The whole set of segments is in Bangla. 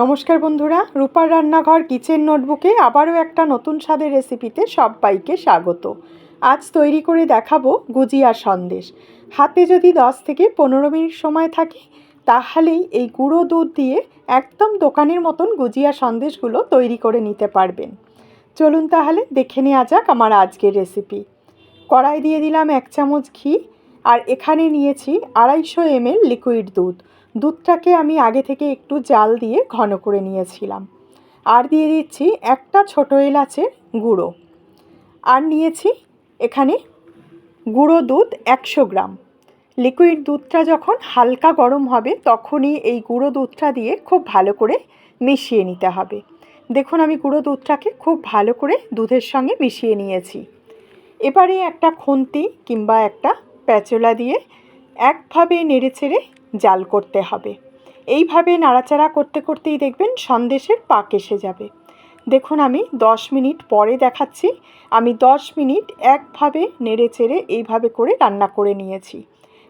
নমস্কার বন্ধুরা, রূপার রান্নাঘর কিচেন নোটবুকে আবারও একটা নতুন স্বাদের রেসিপিতে সবাইকে স্বাগত। আজ তৈরি করে দেখাবো গুজিয়া সন্দেশ। হাতে যদি দশ থেকে পনেরো মিনিট সময় থাকে, তাহলেই এই গুঁড়ো দুধ দিয়ে একদম দোকানের মতন গুজিয়া সন্দেশগুলো তৈরি করে নিতে পারবেন। চলুন তাহলে দেখে নেওয়া যাক আমার আজকের রেসিপি। কড়াই দিয়ে দিলাম এক চামচ ঘি, আর এখানে নিয়েছি আড়াইশো এমএল লিকুইড দুধ। দুধটাকে আমি আগে থেকে একটু জাল দিয়ে ঘন করে নিয়েছিলাম। আর দিয়ে দিচ্ছি একটা ছোটো এলাচের গুঁড়ো। আর নিয়েছি এখানে গুঁড়ো দুধ একশো গ্রাম। লিকুইড দুধটা যখন হালকা গরম হবে, তখনই এই গুঁড়ো দুধটা দিয়ে খুব ভালো করে মিশিয়ে নিতে হবে। দেখুন, আমি গুঁড়ো দুধটাকে খুব ভালো করে দুধের সঙ্গে মিশিয়ে নিয়েছি। এবারে একটা খুন্তি কিংবা একটা প্যাচোলা দিয়ে একভাবে নেড়ে চেড়ে জাল করতে হবে। এইভাবে নাড়াচাড়া করতে করতেই দেখবেন সন্দেশের পাক এসে যাবে। দেখুন আমি দশ মিনিট পরে দেখাচ্ছি। আমি দশ মিনিট একভাবে নেড়ে চেড়ে এইভাবে করে রান্না করে নিয়েছি।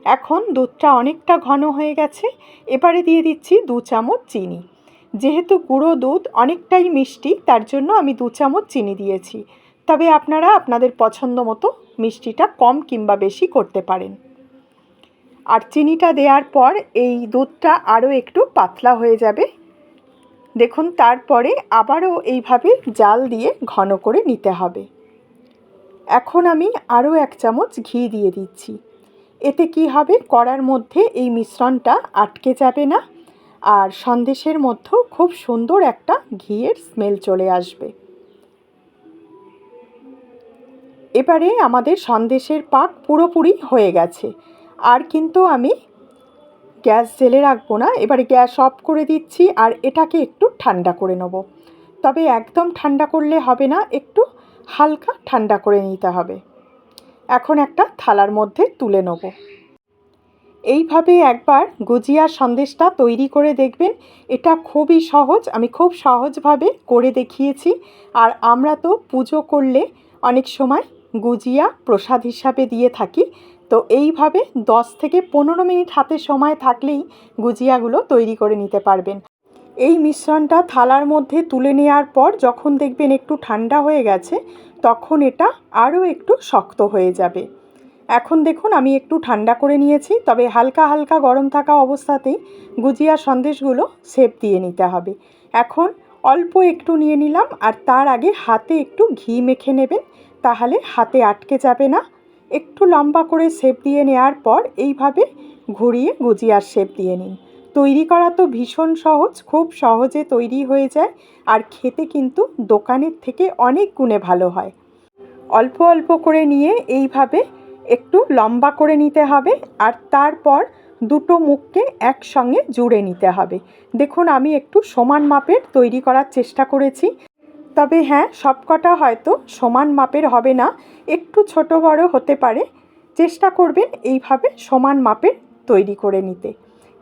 এখন দুধটা অনেকটা ঘন হয়ে গেছে। এবারে দিয়ে দিচ্ছি দু চামচ চিনি। যেহেতু গুঁড়ো দুধ অনেকটাই মিষ্টি, তার জন্য আমি দু চামচ চিনি দিয়েছি। তবে আপনারা আপনাদের পছন্দ মতো মিষ্টিটা কম কিংবা বেশি করতে পারেন। আর চিনিটা দেওয়ার পর এই দুধটা আরও একটু পাতলা হয়ে যাবে। দেখুন, তারপরে আবারও এইভাবে জাল দিয়ে ঘন করে নিতে হবে। এখন আমি আরও এক চামচ ঘি দিয়ে দিচ্ছি। এতে কি হবে? কড়ার মধ্যে এই মিশ্রণটা আটকে যাবে না আর সন্দেশের মধ্যেও খুব সুন্দর একটা ঘিয়ের স্মেল চলে আসবে। এবারে আমাদের সন্দেশের পাক পুরোপুরি হয়ে গেছে। আর কিন্তু আমি গ্যাস জেলে রাখব না। এবারে গ্যাস অফ করে দিচ্ছি আর এটাকে একটু ঠান্ডা করে নেব। তবে একদম ঠান্ডা করলে হবে না, একটু হালকা ঠান্ডা করে নিতে হবে। এখন একটা থালার মধ্যে তুলে নেব। এইভাবে একবার গুজিয়ার সন্দেশটা তৈরি করে দেখবেন। এটা খুবই সহজ, আমি খুব সহজভাবে করে দেখিয়েছি। আর আমরা তো পুজো করলে অনেক সময় গুজিয়া প্রসাদ হিসাবে দিয়ে থাকি। তো এইভাবে দশ থেকে পনেরো মিনিট হাতে সময় থাকলেই গুজিয়াগুলো তৈরি করে নিতে পারবেন। এই মিশ্রণটা থালার মধ্যে তুলে নেওয়ার পর যখন দেখবেন একটু ঠান্ডা হয়ে গেছে, তখন এটা আরও একটু শক্ত হয়ে যাবে। এখন দেখুন আমি একটু ঠান্ডা করে নিয়েছি, তবে হালকা হালকা গরম থাকা অবস্থাতেই গুজিয়া সন্দেশগুলো সেপ দিয়ে নিতে হবে। এখন অল্প একটু নিয়ে নিলাম আর তার আগে হাতে একটু ঘি মেখে নেবেন, তাহলে হাতে আটকে যাবে না। একটু লম্বা করে শেপ দিয়ে নেওয়ার পর এইভাবে ঘুরিয়ে গুজিয়ার শেপ দিয়ে নিন। তৈরি করা তো ভীষণ সহজ, খুব সহজে তৈরি হয়ে যায় আর খেতে কিন্তু দোকানের থেকে অনেক গুণে ভালো হয়। অল্প অল্প করে নিয়ে এইভাবে একটু লম্বা করে নিতে হবে আর তারপর দুটো মুখকে একসঙ্গে জুড়ে নিতে হবে। দেখুন, আমি একটু সমান মাপের তৈরি করার চেষ্টা করেছি। তবে হ্যাঁ সবকটা হয়তো সমান মাপের হবে না। একটু ছোট বড় হতে পারে। চেষ্টা করবেন এইভাবে সমান মাপের তৈরি করে নিতে।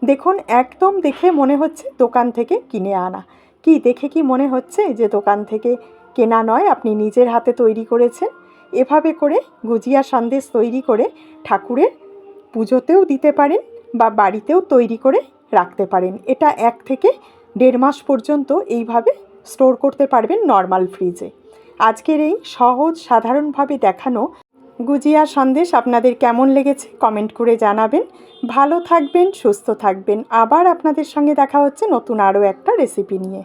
দেখুন, একদম দেখে মনে হচ্ছে দোকান থেকে কিনে আনা। কি দেখে কি মনে হচ্ছে যে দোকান থেকে কেনা নয়, আপনি নিজের হাতে তৈরি করেছেন? এভাবে করে গুজিয়া সন্দেশ তৈরি করে ঠাকুরের পুজোতেও দিতে পারেন বা বাড়িতেও তৈরি করে রাখতে পারেন। এটা এক থেকে দেড় মাস পর্যন্ত এইভাবে স্টোর করতে পারবেন নর্মাল ফ্রিজে আজকের এই সহজ, সাধারণভাবে দেখানো গুজিয়া সন্দেশ আপনাদের কেমন লেগেছে কমেন্ট করে জানাবেন। ভালো থাকবেন, সুস্থ থাকবেন। আবার আপনাদের সঙ্গে দেখা হচ্ছে নতুন আরও একটা রেসিপি নিয়ে।